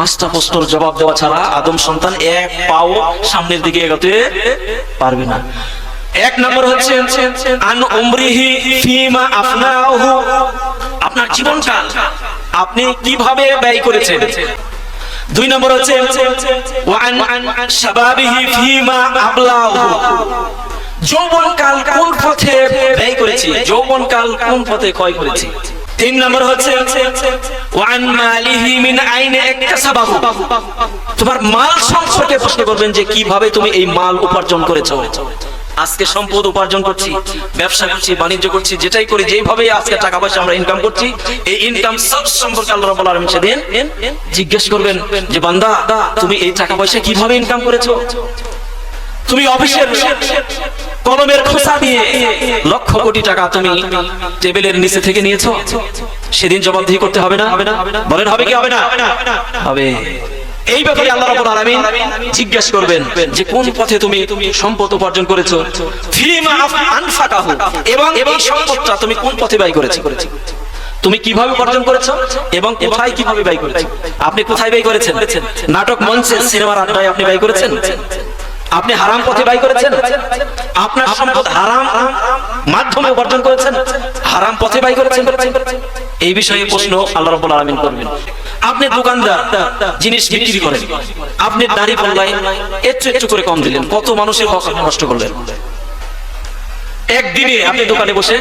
পাঁচটা প্রশ্নের জবাব দেওয়া ছাড়া আদম সন্তান এক পাও সামনের দিকে এগোতে পারবে না। এক নম্বর হচ্ছে, আন উমরিহি ফিমা আফনাহু। আপনার জীবনকাল আপনি কীভাবে ব্যয় করেছেন? দুই নম্বর হচ্ছে ওয়ান শাবাবিহি ফিমা আবলাহু। যৌবনকাল কোন পথে ব্যয় করেছি? যৌবনকাল কোন পথে ক্ষয় করেছি? তিন নম্বর হচ্ছে ওয়ান মালিহি মিন আইনে ইকতাসাবাহু তোমার মাল সম্পর্কে প্রশ্ন করবেন যে কীভাবে তুমি এই মাল উপার্জন করেছ। আজকে সম্পদ উপার্জন করছি, ব্যবসা করছি, বাণিজ্য করছি, যেটাই করি যেইভাবে আজকে টাকা পয়সা আমরা ইনকাম করছি, এই ইনকাম সব সম্পর্কে আল্লাহ রাব্বুল আলামিন সেদিন জিজ্ঞেস করবেন যে, বান্দা, তুমি এই টাকা পয়সা কীভাবে ইনকাম করেছ? তুমি অফিসের কলমের খোসা দিয়ে লক্ষ কোটি টাকা তুমি টেবিলের নিচে থেকে নিয়েছো। সেদিন জবাবদিহি করতে হবে না। বলেন, হবে কি হবে না? হবে। এই ব্যাপারে আল্লাহ রাব্বুল আলামিন জিজ্ঞেস করবেন যে কোন পথে তুমি সম্পদ উপার্জন করেছ? ফিমা আনফাকাহু। এবং এই সম্পদটা তুমি কোন পথে ব্যয় করেছ? তুমি কীভাবে উপার্জন করেছ? এবং কোথায় কীভাবে ব্যয় করেছ? আপনি কোথায় ব্যয় করেছেন? নাটক মঞ্চে সিনেমার আড্ডায় আপনি ব্যয় করেছেন? আপনি হারাম পথে ব্যয় করেছেন? আপনার সম্পদ হারাম মাধ্যমে উপার্জন করেছেন? হারাম পথে ব্যয় করেছেন? এই বিষয়ে প্রশ্ন আল্লাহ রাব্বুল আলামিন করবেন। আপনি দোকানদার, জিনিস বিক্রি করেন। আপনি দাড়ি পাল্লায় একটু একটু করে কম দিলেন। কত মানুষের হক নষ্ট করলেন? একদিনে আপনি দোকানে বসে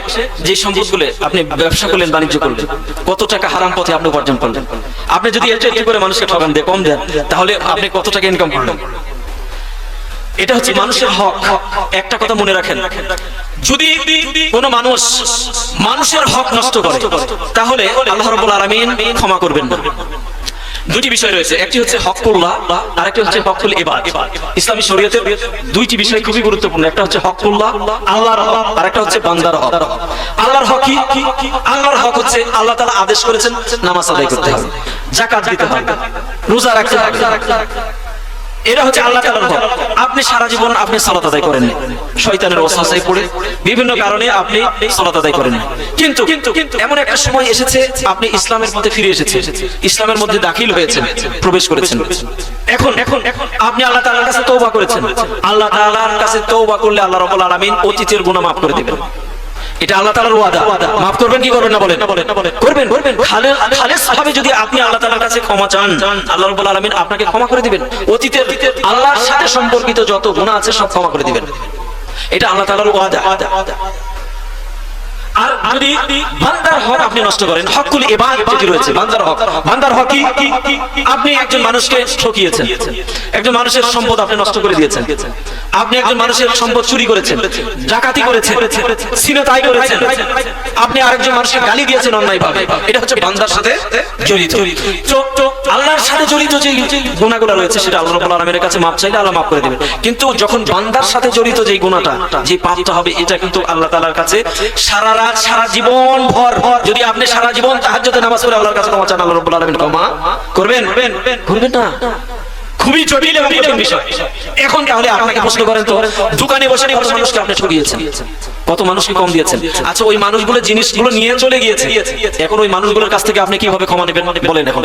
যে সম্পদগুলো আপনি ব্যবসা করলেন, বাণিজ্য করলেন, কত টাকা হারাম পথে আপনি উপার্জন করলেন? আপনি যদি একটু একটু করে মানুষকে ঠকান দেয় কম দেন, তাহলে আপনি কত টাকা ইনকাম করলেন? এটা হচ্ছে মানুষের হক। একটা কথা মনে রাখেন। যদি কোন মানুষ মানুষের হক নষ্ট করে, তাহলে আল্লাহ রাব্বুল আলামিন ক্ষমা করবেন দুটি বিষয় রয়েছে। একটি হচ্ছে হকুল্লাহ আর একটি হচ্ছে হকুল ইবাদ। ইসলামী শরীয়তের দুইটি বিষয় খুবই গুরুত্বপূর্ণ। একটা হচ্ছে হকুল্লাহ আল্লাহর হক আর একটা হচ্ছে বান্দার হক। আল্লাহর হক কি? আল্লাহর হক হচ্ছে আল্লাহ তাআলা আদেশ করেছেন, নামাজ আদায় করতে হবে, যাকাত দিতে হবে, রোজা রাখতে হবে। হচ্ছে আল্লাহ তাআলার আপনি সারা জীবন আপনি সালাত আদায় করেন। শয়তানের ওয়াসওয়াসায় পড়ে, বিভিন্ন কারণে আপনি সালাত আদায় করেন। কিন্তু এমন একটা সময় এসেছে, আপনি ইসলামের মধ্যে ফিরে এসেছেন। ইসলামের মধ্যে দাখিল হয়েছেন, প্রবেশ করেছেন। এখন এখন আপনি আল্লাহ তাআলার কাছে তওবা করেছেন। আল্লাহ তাআলার কাছে তওবা করলে আল্লাহ রাব্বুল আলামিন অতীতের গুনাহ মাফ করে দিবেন। এটা আল্লাহ তালার ওয়াদা। মাফ করবেন কি করবেন না বলেন? করবেন। করবেন খালে খালেস ভাবে যদি আপনি আল্লাহ তালার কাছে ক্ষমা চান আল্লাহ রাব্বুল আলমিন আপনাকে ক্ষমা করে দিবেন। অতীতের আল্লাহর সাথে সম্পর্কিত যত গুণা আছে সব ক্ষমা করে দিবেন। এটা আল্লাহ তালার ওয়াদা। আর যদি বান্দার হক আপনি নষ্ট করেন হকুল যেটি রয়েছে, বান্দার হক। বান্দার হক কি? আপনি একজন মানুষকে ঠকিয়েছেন। একজন মানুষের সম্পদ আপনি নষ্ট করে দিয়েছেন। আপনি একজন মানুষের সম্পদ চুরি করেছেন করেছেন করেছেন। আপনি আরেকজন মানুষকে গালি দিয়েছেন এটা হচ্ছে বান্দার সাথে জড়িত। আল্লাহর সাথে জড়িত যে গুণাগুলো রয়েছে, সেটা আল্লাহ রাব্বুল আলামিনের কাছে মাপ চাইলে আল্লাহ মাফ করে দিবেন। কিন্তু যখন বান্দার সাথে জড়িত যে গুণাটা যে পাপটা হবে, এটা কিন্তু আল্লাহ তাআলার কাছে সারা কত মানুষকে কম দিয়েছেন? আচ্ছা ওই মানুষগুলো জিনিসগুলো নিয়ে চলে গিয়েছে। এখন ওই মানুষগুলোর কাছ থেকে আপনি কীভাবে ক্ষমা নেবেন বলেন এখন।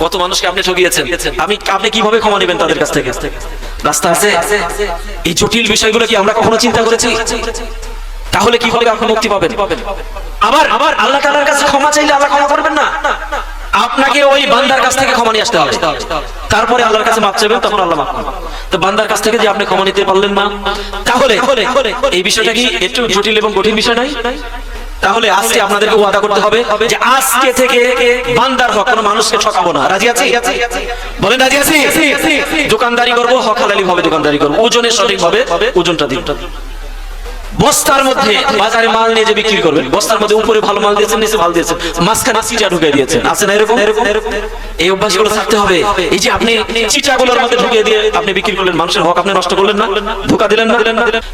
কত মানুষকে আপনি ঠকিয়েছেন? আমি, আপনি কীভাবে ক্ষমা নেবেন তাদের কাছ থেকে? রাস্তা আছে? এই জটিল বিষয়গুলো কি আমরা কখনো চিন্তা করেছি? তাহলে কীভাবে আপনি মুক্তি পাবেন। আবার আবার আল্লাহ তাআলার কাছে ক্ষমা চাইলে আল্লাহ ক্ষমা করবেন না? আপনাকে ওই বান্দার কাছ থেকে ক্ষমা নিয়ে আসতে হবে। তারপরে আল্লাহর কাছে মাপ চাইবেন, তখন আল্লাহ করবেন। তো বান্দার কাছ থেকে যে আপনি ক্ষমা নিতে পারলেন না, তাহলে এই বিষয়টা কি একটু জটিল এবং কঠিন বিষয় নাই তাহলে আজকে আপনাদেরকে ওয়াদা করতে হবে যে আজকে থেকে বান্দার হক, কোনো মানুষকে ঠকাবো না। রাজি আছি? বলেন, রাজি আছি? দোকানদারি করব, হক হালালি ভাবে দোকানদারি করব। ওজনের সঠিক ভাবে ওজনটা দিন। বস্তার মধ্যে বাজারে মাল নিয়ে যে বিক্রি করবেন, বস্তার মধ্যে উপরে ভালো মাল দিয়েছেন, নিচে ভালো দিয়েছেন, মাঝখানে চিটা ঢুকিয়ে দিয়েছেন। আছে না এরকম? এই অভ্যাসগুলো থাকতে হবে। এই যে আপনি চিটাগুলোর মধ্যে ঢুকিয়ে দিয়ে আপনি বিক্রি করলেন, মানুষের হক আপনি নষ্ট করলেন না, ধোকা দিলেন না।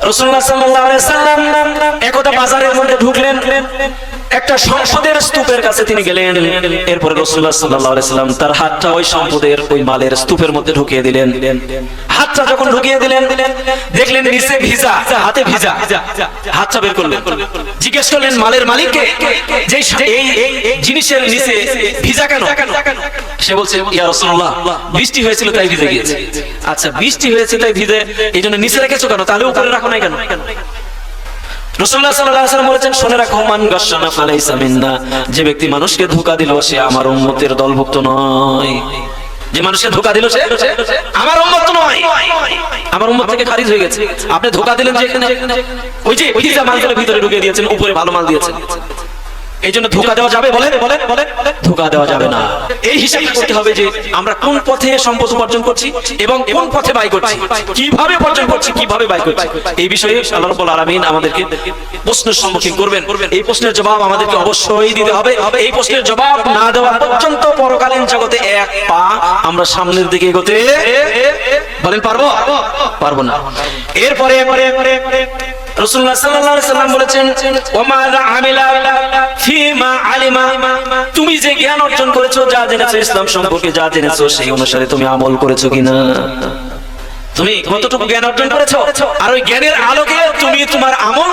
রাসূলুল্লাহ সাল্লাল্লাহু আলাইহি সাল্লাম একদা বাজারের মধ্যে ঢুকলেন, একটা সংসদের স্তূপের কাছে তিনি গেলেন। এরপরে রসুল্লাহ সাল্লাহ সাল্লাম তার হাতটা ওই সম্পদের, ওই মালের স্তূপের মধ্যে ঢুকিয়ে দিলেন। হাতটা যখন ঢুকিয়ে দিলেন, দেখলেন নিচে ভিজা, হাতে ভিজা। হাতটা বের করলেন। জিজ্ঞেস করলেন, মালের মালিককে? যে এই জিনিসের নিচে ভিজা কেন? সে বলছে বৃষ্টি হয়েছিল তাই ভিজে গিয়েছে। আচ্ছা বৃষ্টি হয়েছে তাই ভিজে নিচে রেখেছো কেন? তাহলে উপরে রাখো নাই কেন? বলেছেন যে ব্যক্তি মানুষকে ধোঁকা দিল, সে আমার উম্মতের দলভুক্ত নয়। যে মানুষকে ধোকা দিল সে, আমার উম্মত নয়। আমার উম্মত থেকে খারিজ হয়ে গেছে। আপনি ধোকা দিলেন যে এখানে। ওই যে ওই যে মালগুলো ভিতরে ঢুকে দিয়েছেন, উপরে ভালো মাল দিয়েছেন। এই জন্য ধোকা দেওয়া যাবে বলেন বলেন বলেন ধোকা দেওয়া যাবে না। এই হিসাব করতে হবে যে আমরা কোন পথে সম্পদ উপার্জন করছি এবং কোন পথে ব্যয় করছি? কীভাবে উপার্জন করছি? কীভাবে ব্যয় করছি? এই বিষয়ে আল্লাহ রাব্বুল আলামিন আমাদেরকে প্রশ্নের সম্মুখীন করবেন। এই প্রশ্নের জবাব আমাদেরকে অবশ্যই দিতে হবে। এই প্রশ্নের জবাব না দেওয়া পর্যন্ত পরকালীন জগতে এক পা আমরা সামনের দিকে এগোতে বলেন পারব? পারব না। এরপরে সাল্লাম বলেছেন তুমি যে জ্ঞান অর্জন করেছ, যা সেই অনুসারে তুমি আমল করেছ কিনা? তুমি জ্ঞান অর্জন করেছ? আর ওই জ্ঞানের আলোকে তুমি তোমার আমল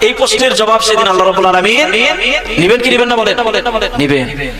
এই প্রশ্নের জবাব সেদিন আল্লাহ রাব্বুল কি নিবেন না বলেন? নিবেন।